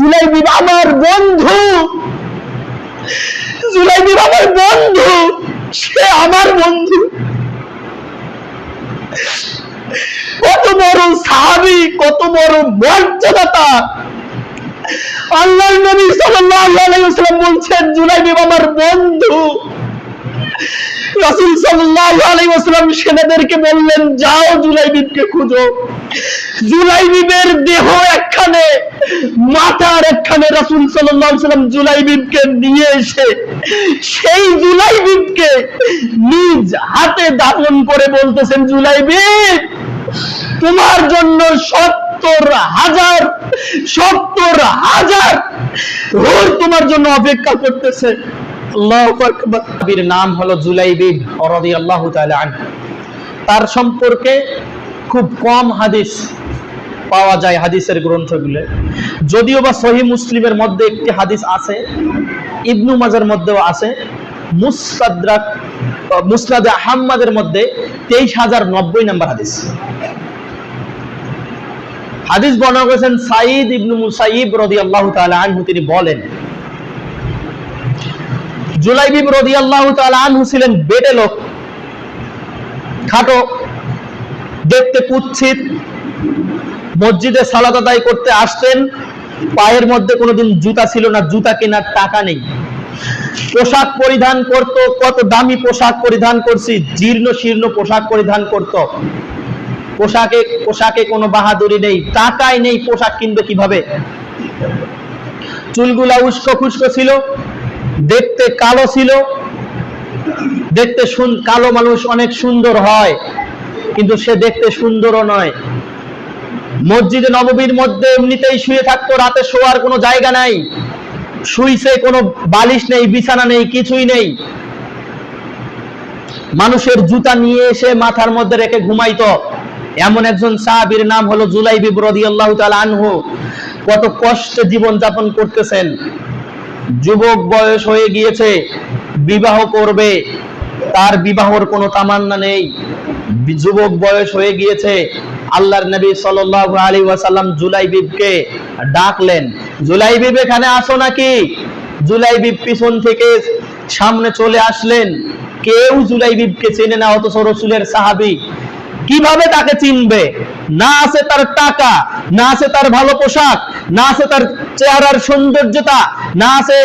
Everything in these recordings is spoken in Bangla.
জুলাইবিব আমার বন্ধু। জুলাইবিব আমার বন্ধু। সে আমার বন্ধু। কত বড় সাহাবি, কত বড় মর্যাদা তার আল্লাহ নবী সাল্লাল্লাহু আলাইহি ওয়াসাল্লাম বলছেন জুলাইবিব আমার বন্ধু। রাসূল সেনাদেরকে বললেন, যাও জুলাইবিবকে খুঁজো। জুলাইবিবের দেহ একখানে, মাথার একখানে জুলাইবিবকে নিয়ে এসে সেই জুলাইবিবকে নিজ হাতে দাফন করে বলতেছেন জুলাইবিব তোমার জন্য সত্তর হাজার সত্তর হাজার তোমার জন্য অপেক্ষা করতেছে। আল্লাহু নবীর নাম হলো রাদিয়াল্লাহু তাআলা আনহু। তার সম্পর্কে খুব কম হাদিস পাওয়া যায় হাদিসের গ্রন্থগুলো। যদিও বা সহি মুসলিমের মধ্যে একটি হাদিস আছে, ইবনু মাজার মধ্যেও আছে। মুস্তাদরাক মুসনাদ আহম্মদের মধ্যে তেইশ হাজার নব্বই নম্বর হাদিস। হাদিস বর্ণনা করেছেন সাইদ ইবনু মুসাইব রাদিয়াল্লাহু তাআলা আনহু। তিনি বলেন জুলাইবিব রাদিয়াল্লাহু তাআলা আনহু ছিলেন বেটে লোক। খাটো, দেখতে কুৎসিত। মসজিদে সালাত আদায় করতে আসতেন। পায়ের মধ্যে কোনোদিন জুতা ছিল না, জুতা কেনার টাকা নেই। পোশাক পরিধান করত, কত দামি পোশাক পরিধান করছি, জীর্ণ শীর্ণ পোশাক পরিধান করত। পোশাকে পোশাকে কোনো বাহাদুরি নেই, টাকাই নেই পোশাক কিনবে কীভাবে? চুলগুলা উস্কো খুস্কো ছিল। দেখতে কালো ছিল। দেখতে কালো মানুষ অনেক সুন্দর হয়, কিন্তু সে দেখতে সুন্দরও নয়। মসজিদে নববীর মধ্যে এমনিতেই শুয়ে থাকতো, রাতে শোয়ার কোনো জায়গা নাই। শুইছে কোনো বালিশ নেই, বিছানা নেই, কিছুই নেই। মানুষের জুতা নিয়ে এসে মাথার মধ্যে রেখে ঘুমাইত। এমন একজন সাহাবীর নাম হলো জুলাইবিব রাদিয়াল্লাহু তাআলা আনহু। কত কষ্টে জীবন যাপন করতেছেন। যুবক বয়স হয়ে গিয়েছে, বিবাহ করবে, তার বিবাহর কোনো তামান্না নেই। যুবক বয়স হয়ে গিয়েছে, আল্লাহর নবী সাল্লাল্লাহু আলাইহি ওয়াসাল্লাম জুলাইবিবকে ডাকলেন। জুলাইবিব এখানে আসো নাকি? জুলাইবিব পিছন থেকে সামনে চলে আসলেন। কেউ জুলাইবিবকে চেনে না, অথচ রসুলের সাহাবী। কীভাবে তাকে চিনবে? না আছে তার টাকা, না আছে তার ভালো পোশাক, না আছে তার চেহারার সৌন্দর্যতা, না আছে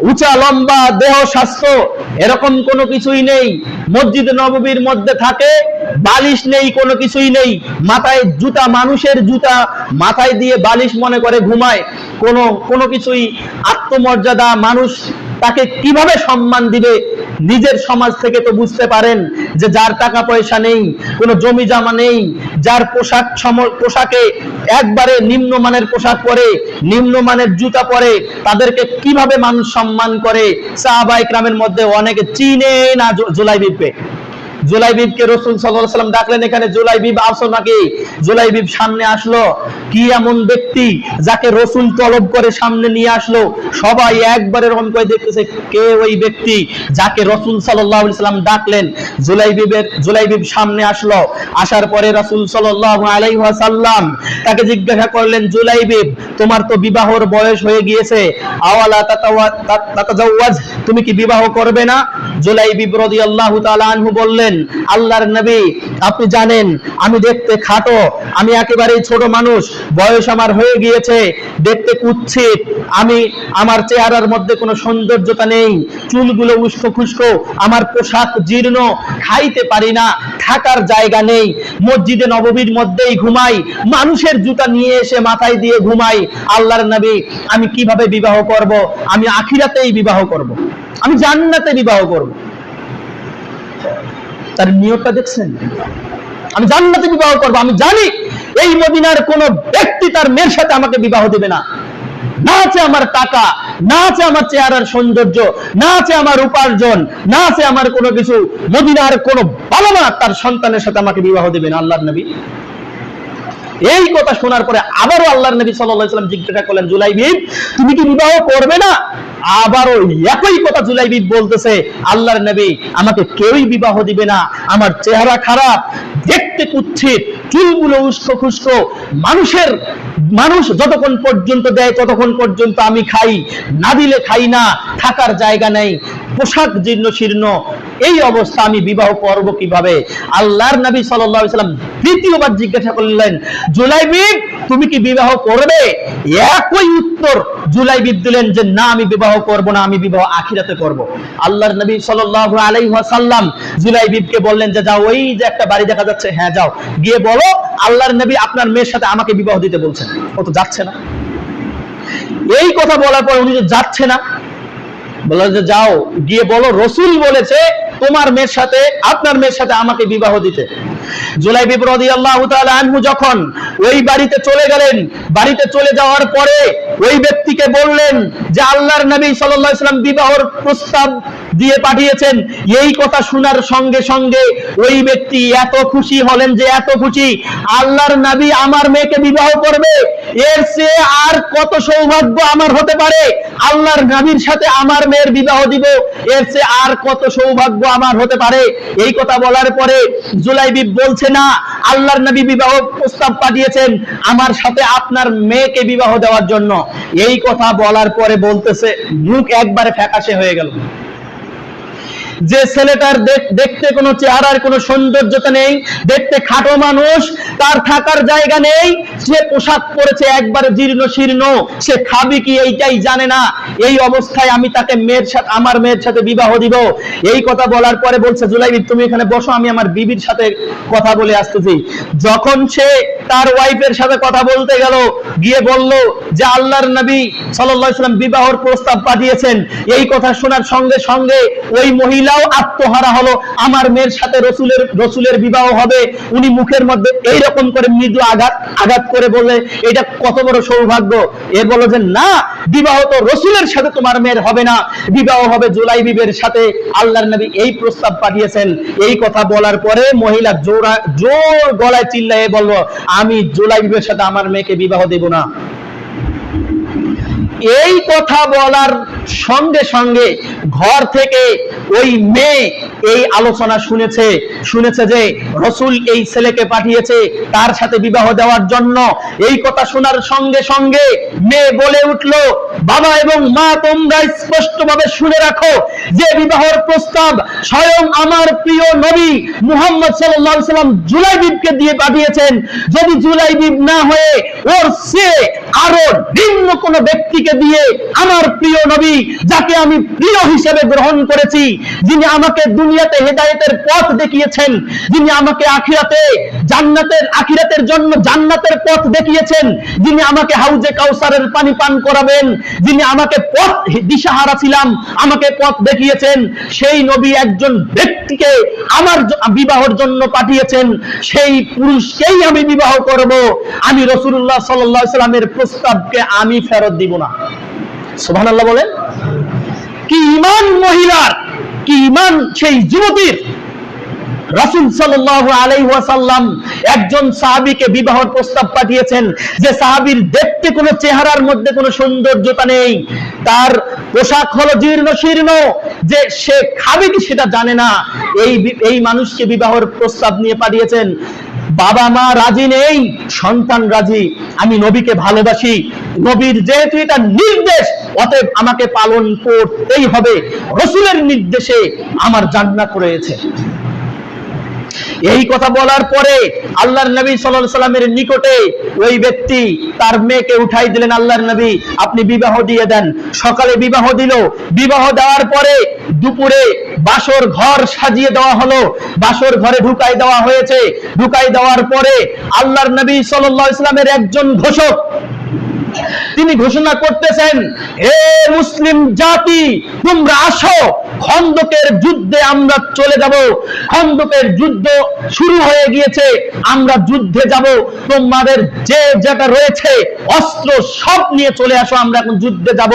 উঁচা, লম্বা, দেহ, স্বাস্থ্য, এরকম কোনো কিছুই নেই। মসজিদ নববীর মধ্যে থাকে, বালিশ নেই, কোনো কিছুই নেই। মাথায় জুতা, মানুষের জুতা, মাথায় দিয়ে বালিশ মনে করে ঘুমায়। কোনো কোনো কিছুই আত্মমর্যাদা, মানুষ তাকে কীভাবে সম্মান দিবে? নিজের সমাজ থেকে তো বুঝতে পারেন যে যার টাকা পয়সা নেই, কোনো জমি জামা নেই, যার পোশাক পোশাকে একবারে নিম্নমানের পোশাক পরে, নিম্নমানের জুতা পরে, তাদেরকে কীভাবে মানুষ সম্মান করে? সাহাবা ইকরামের মধ্যে অনেকে চিনে না জোলাই জুলাইবিবকে জুলাইবিবকে রসুল সাল্লাম ডাকলেন, এখানে জুলাইবিব আসো নাকি? জুলাইবিব সামনে আসলো। কি এমন ব্যক্তি যাকে রসুল তলব করে সামনে নিয়ে আসলো? সবাই একবারে এরকম করে দেখতেছে, কে ওই ব্যক্তি যাকে রসুল সাল্লাম ডাকলেন? জুলাইবিবের জুলাইবিব সামনে আসলো। আসার পরে রাসূল সাল্লাল্লাহু আলাইহি ওয়াসাল্লাম তাকে জিজ্ঞাসা করলেন জুলাইবিব তোমার তো বিবাহর বয়স হয়ে গিয়েছে। আওয়ালা তাতাওয়া- তা- তুমি কি বিবাহ করবে না? জুলাইবিব রাদিয়াল্লাহু তাআলা আনহু বললেন আল্লাহর নবী, আপনি জানেন, আমি দেখতে খাটো, আমি একেবারেই ছোট মানুষ, বয়স আমার হয়ে গিয়েছে, দেখতে কুৎসিত, আমি, আমার চেহারার মধ্যে কোনো সৌন্দর্যতা নেই, চুলগুলো উস্কো খুস্কো, আমার পোশাক জীর্ণ, খাইতে পারি না, থাকার জায়গা নেই, মসজিদে নববীর মধ্যেই ঘুমাই, মানুষের জুতা নিয়ে এসে মাথায় দিয়ে ঘুমাই, আল্লাহর নবী, আমি কীভাবে বিবাহ করব? আমি আখিরাতেই বিবাহ করব। আমি জান্নাতে বিবাহ করব। তার নিয়তটা দেখছেন? আমি জান্নাতে বিবাহ করব, আমি জানি এই মদিনার কোন ব্যক্তি তার মেয়ের সাথে আমাকে বিবাহ দেবে না। না আছে আমার টাকা, না আছে আমার চেহারার সৌন্দর্য, না আছে আমার উপার্জন, না আছে আমার কোনো কিছু। মদিনার কোন বাবা মা তার সন্তানের সাথে আমাকে বিবাহ দেবে না আল্লাহ নবী। এই কথা শোনার পরে আবারও আল্লাহর নবী সাল্লাম জিজ্ঞাসা করলেন জুলাইবিব তুমি কি বিবাহ করবে না? আবারও একই কথা জুলাইবিব বলতেছে, আল্লাহর নবী, আমাকে কেউই বিবাহ দিবে না। আমার চেহারা খারাপ, দেখতে কুচ্ছিত, চুলগুলো উস্কো খুস্কো মানুষের, মানুষ যতক্ষণ পর্যন্ত দেয়, ততক্ষণ পর্যন্ত আমি খাই। না দিলে খাই না, থাকার জায়গা নেই। পোশাক জীর্ণ শীর্ণ এই অবস্থা আমি বিবাহ করব কীভাবে? আল্লাহর নবী আলাইহি সাল্লাম দ্বিতীয়বার জিজ্ঞাসা করলেন জুলাইবিব তুমি কি বিবাহ করবে? একই উত্তর জুলাইবিব দিলেন যে, না, আমি বিবাহ করব না, আমি বিবাহ আখিরাতে করব। আল্লাহর নবী সাল্লাল্লাহু আলাইহি ওয়াসাল্লাম জুলাইবিবকে বললেন যে, যাও, ওই যে একটা বাড়ি দেখা যাচ্ছে হ্যাঁ যাও। গিয়ে বলো, আল্লাহর নবী আপনার মেয়ের সাথে আমাকে বিবাহ দিতে বলছেন। ও তো যাচ্ছে না। এই কথা বলার পর উনি যে যাচ্ছে না বলল যে, যাও। গিয়ে বলো, রসুল বলেছে তোমার মেয়ের সাথে, আপনার মেয়ের সাথে আমাকে বিবাহ দিতে। জুলাই বিপ্রদি আল্লাহ আনহু যখন ওই বাড়িতে চলে গেলেন, বাড়িতে চলে যাওয়ার পরে ওই ব্যক্তিকে বললেন যে, আল্লাহর নবী সাল্লাম বিবাহর প্রস্তাব দিয়ে পাঠিয়েছেন। এই কথা শোনার সঙ্গে সঙ্গে ওই ব্যক্তি এত খুশি হলেন যে এত খুশি। আল্লাহর নবী আমার মেয়েকে বিবাহ করবে। এর চেয়ে আর কত সৌভাগ্য আমার হতে পারে? আল্লাহর নবীর সাথে আমার মেয়ের বিবাহ দিব, এর চেয়ে আর কত সৌভাগ্য আমার হতে পারে? এই কথা বলার পরে জুলাইবি বলছে, না, আল্লাহর নবী বিবাহ প্রস্তাব পাঠিয়েছেন আমার সাথে আপনার মেয়েকে বিবাহ দেওয়ার জন্য। এই কথা বলার পরে বলতেছে, মুখ একবারে ফ্যাকাশে হয়ে গেল। যে ছেলেটার দেখতে কোনো চেহারার কোনো সৌন্দর্যতা নেই, দেখতে খাটো মানুষ, তার থাকার জায়গা নেই, সে পোশাক পরেছে একবারে জীর্ণ শীর্ণ, সে খাবি কি এইটাই জানে না। এই অবস্থায় আমি তাকে মেয়ের সাথে, আমার মেয়ের সাথে বিবাহ দিব। এই কথা বলার পরে বলছে জুলাইবি তুমি এখানে বসো, আমি আমার বিবির সাথে কথা বলে আসতেছি। যখন সে তার ওয়াইফের সাথে কথা বলতে গেল, গিয়ে বলল যে, আল্লাহর নবী সাল্লাম বিবাহর প্রস্তাব পাঠিয়েছেন। এই কথা শোনার সঙ্গে সঙ্গে ওই মহিলাও আত্মহারা হলো। আমার মেয়ের সাথে রসুলের রসুলের বিবাহ হবে। উনি মুখের মধ্যে এই রকম করে মৃদু আঘাত আঘাত করে বললে, এটা কত বড় সৌভাগ্য। এ বলো যে, না, বিবাহ তো রসুলের সাথে তোমার মেয়ের হবে না। বিবাহ হবে জুলাই বিবের সাথে। আল্লাহর নবী এই প্রস্তাব পাঠিয়েছেন। এই কথা বলার পরে মহিলা জোড়া, জোর গলায় চিল্লায়ে বলল, আমি জুলাই বিবের সাথে আমার মেয়েকে বিবাহ দেব না। এই কথা বলার সঙ্গে সঙ্গে ঘর থেকে ওই মেয়ে এই আলোচনা শুনেছে শুনেছে যে রসুল এই ছেলেকে পাঠিয়েছে তার সাথে বিবাহ দেওয়ার জন্য। এই কথা শোনার সঙ্গে সঙ্গে মেয়ে বলে উঠল, বাবা এবং মা, তোমরা স্পষ্টভাবে শুনে রাখো যে বিবাহর প্রস্তাব স্বয়ং আমার প্রিয় নবী মুহাম্মদ আলাইহি সাল্লাম জুলাইবিবকে দিয়ে পাঠিয়েছেন। যদি জুলাই জুলাইবিব না হয়ে ওর সে আরও ভিন্ন কোন ব্যক্তিকে দিয়ে আমার প্রিয় নবী, যাকে আমি প্রিয় হিসেবে গ্রহণ করেছি যিনি আমাকে দুনিয়াতে হেদায়েতের পথ দেখিয়েছেন, যিনি আমাকে আখিরাতে জান্নাতের, আখিরাতের জন্য জান্নাতের পথ দেখিয়েছেন, যিনি আমাকে হাউজে কাউসারের পানি পান করাবেন, যিনি আমাকে পথ দিশাহারা ছিলাম, আমাকে পথ দেখিয়েছেন, সেই নবী একজন ব্যক্তিকে আমার বিবাহর জন্য পাঠিয়েছেন, সেই পুরুষকেই আমি বিবাহ করব। আমি রসুল্লাহ সাল্লাহ সাল্লামের প্রস্তাবকে আমি ফেরত দিব না। সুবহান আল্লাহ বলেন। কি ইমান মহিলার কি ইমান সেই যুবতীর। রাসুল সাল্লাহ আলাইহাসাল্লাম একজন সাহাবিকে বিবাহর প্রস্তাব পাঠিয়েছেন যে সাহাবির দেখতে কোনো চেহারার মধ্যে কোনো সৌন্দর্যতা নেই। তার পোশাক হলো জীর্ণ শীর্ণ, যে সে খাবে কি সেটা জানে না। এই এই মানুষকে বিবাহর প্রস্তাব নিয়ে পাঠিয়েছেন। বাবা মা রাজি নেই, সন্তান রাজি, আমি নবীকে ভালোবাসি। নবীর যেহেতু এটা নির্দেশ, অতএব আমাকে পালন করতেই হবে। রসুলের নির্দেশে আমার জান্নাত রয়েছে। এই কথা বলার পরে আল্লাহর নবী সাল্লাল্লাহু সাল্লামের নিকটে ওই ব্যক্তি তার মেয়েকে উঠাই দিলেন, আল্লাহর নবী, আপনি বিবাহ দিয়ে দেন। সকালে বিবাহ দিল। বিবাহ দেওয়ার পরে দুপুরে বাসর ঘর সাজিয়ে দেওয়া হলো। বাসর ঘরে ঢুকাই দেওয়া হয়েছে। ঢুকাই দেওয়ার পরে আল্লাহর নবী সাল্লাল্লাহু আলাইহি সাল্লামের একজন ঘোষক তিনি ঘোষণা করতেছেন, হে মুসলিম জাতি, তোমরা আসো, খন্দকের যুদ্ধে আমরা চলে যাব। খন্দকের যুদ্ধ শুরু হয়ে গিয়েছে, আমরা যুদ্ধে যাব। তোমাদের যে যেটা রয়েছে, অস্ত্র সব নিয়ে চলে আসো, আমরা এখন যুদ্ধে যাব।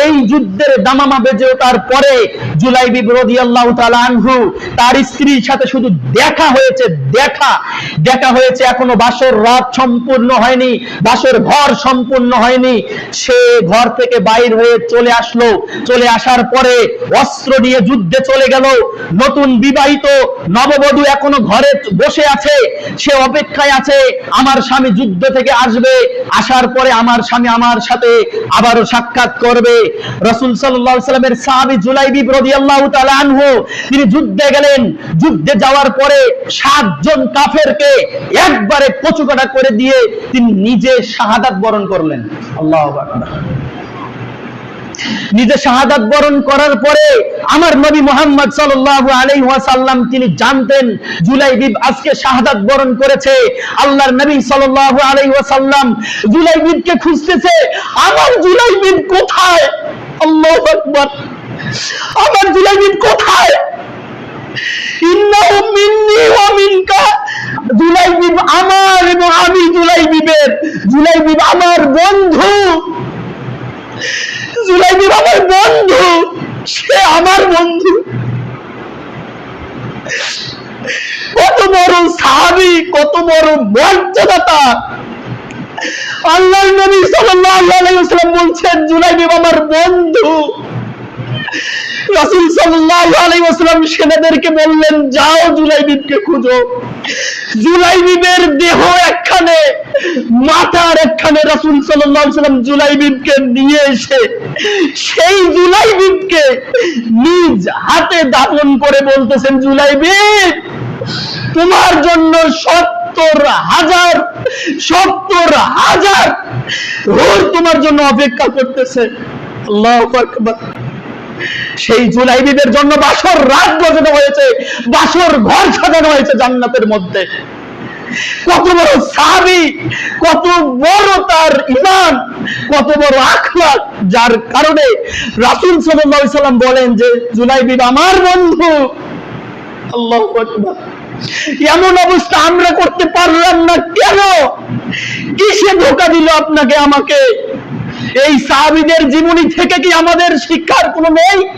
এই যুদ্ধের দামামা বেজে ওঠার পরে জুলাই বিরোধী আল্লাহ আনহু, তার স্ত্রীর সাথে শুধু দেখা হয়েছে, দেখা। দেখা হয়েছে এখনও, বাসর রাত সম্পূর্ণ হয়নি, বাসর ঘর সম্পূর্ণ হয়নি। সে ঘর থেকে বাইর হয়ে চলে আসলো। চলে আসার পরে অস্ত্র নিয়ে যুদ্ধে চলে গেল। নতুন বিবাহিত নববধূ এখনও ঘরে বসে আছে। সে অপেক্ষায় আছে, আমার স্বামী যুদ্ধ থেকে আসবে। আসার পরে আমার স্বামী আমার সাথে আবারও সাক্ষাৎ করবে। রসুল সাল্লামের সাহাবী জুলাইবি রাদিয়াল্লাহু আনহু, তিনি যুদ্ধে গেলেন। যুদ্ধে যাওয়ার পরে সাতজন কাফেরকে একবারে কচুকাটা করে দিয়ে তিনি নিজে শাহাদাত বরণ করলেন। আল্লাহু নিজে শাহাদাত বরণ করার পরে আমার নবী মোহাম্মদ সাল্লাল্লাহু আলাইহি ওয়াসাল্লাম তিনি জানতেন জুলাইবিব আজকে শাহাদাত বরণ করেছে। আল্লাহর নবী সাল্লাল্লাহু আলাইহি ওয়াসাল্লাম জুলাইবিবকে খুঁজতেছে, আমার জুলাইবিব কোথায়? আল্লাহু আকবার। আমার জুলাইবিব কোথায়? ইন্নাহু মিন্নি ওয়া মিনকা। জুলাইবিব আমার এবং আমি আমার বন্ধু। আমার বন্ধু, সে আমার বন্ধু। কত বড় সাহাবি, কত বড় মর্যাদাতা। আল্লাহ নবী সাল্লাল্লাহু আলাইহি ওয়াসাল্লাম বলছেন জুলাইবিব আমার বন্ধু। রাসূল সাল্লাল্লাহু আলাইহি ওয়াসাল্লাম সেনাদেরকে বললেন, যাও জুলাইবিবকে খুঁজো। জুলাইবিবের দেহ একখানে একখানে রাসূল সাল্লাল্লাহু আলাইহি ওয়াসাল্লাম জুলাইবিবকে নিয়ে এসে সেই জুলাইবিবকে নিজ হাতে দাফন করে বলতেছেন জুলাইবিব তোমার জন্য সত্তর হাজার সত্তর হাজার রোজ তোমার জন্য অপেক্ষা করতেছে। আল্লাহু সেই জুলাইবিদের জন্য বাসর রাত বাজানো হয়েছে, বাসর ঘর সাজানো হয়েছে জান্নাতের মধ্যে। কত বড় সাহাবি, কত বড় তার ইমান কত বড় আখলাক, যার কারণে রাসূল আলাইহি সাল্লাম বলেন যে জুলাইবিব আমার বন্ধু। আল্লাহু এমন অবস্থা আমরা করতে পারলাম না কেন? কিসে ধোকা দিল আপনাকে আমাকে? এই সাহাবিদের জীবনী থেকে কি আমাদের শিক্ষার কোনো নেই?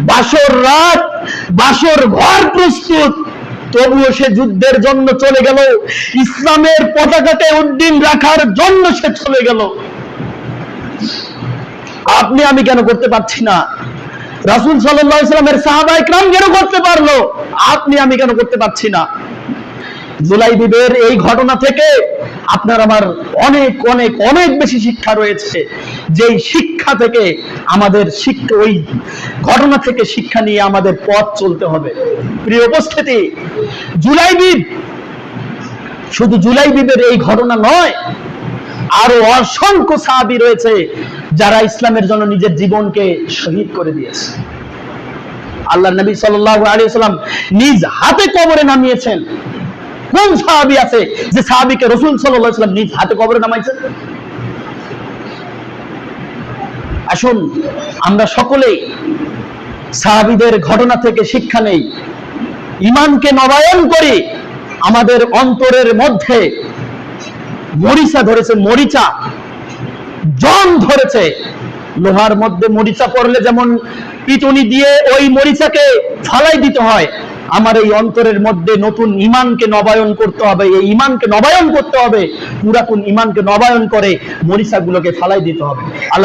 বাসর রাত, বাসর ঘর প্রস্তুত। তবুও সে যুদ্ধের জন্য চলে গেল। ইসলামের পতাকাতে উদ্দিন রাখার জন্য সে চলে গেল। আপনি, আমি কেন করতে পারছি না? রাসুল সাল্লামের সাহাবা ইকরাম কেন করতে পারল? আপনি, আমি কেন করতে পারছি না? জুলাই বিবের এই ঘটনা থেকে আপনার আমার অনেক অনেক অনেক বেশি শিক্ষা রয়েছে। যেই শিক্ষা থেকে আমাদের শিক্ষা ওই ঘটনা থেকে শিক্ষা নিয়ে আমাদের পথ চলতে হবে। প্রিয় উপস্থিতি, জুলাই বিব শুধু জুলাই বিবের এই ঘটনা নয়, আরও অসংখ্য সাহাবি রয়েছে যারা ইসলামের জন্য নিজের জীবনকে শহীদ করে দিয়েছে। আল্লাহ নবী আলাইহি সাল্লাম নিজ হাতে কবরে নামিয়েছেন। কোন সাহাবি আছে যে সাহাবিকে রসুল সাল্লাম নিজ হাতে কবরে নামাইছেন আসুন, আমরা সকলেই সাহাবিদের ঘটনা থেকে শিক্ষা নেই। ইমানকে নবায়ন করি আমাদের অন্তরের মধ্যে মরিচা ধরেছে, মরিচা, জন ধরেছে। লোহার মধ্যে মরিচা পড়লে যেমন পিটুনি দিয়ে ওই মরিচাকে ফালাই দিতে হয় আমার এই অন্তরের মধ্যে নতুন ইমানকে নবায়ন করতে হবে, এই ইমানকে নবায়ন করতে হবে। পুরাতন ইমানকে নবায়ন করে মরিচাগুলোকে ফালাই দিতে হবে। আল্লাহ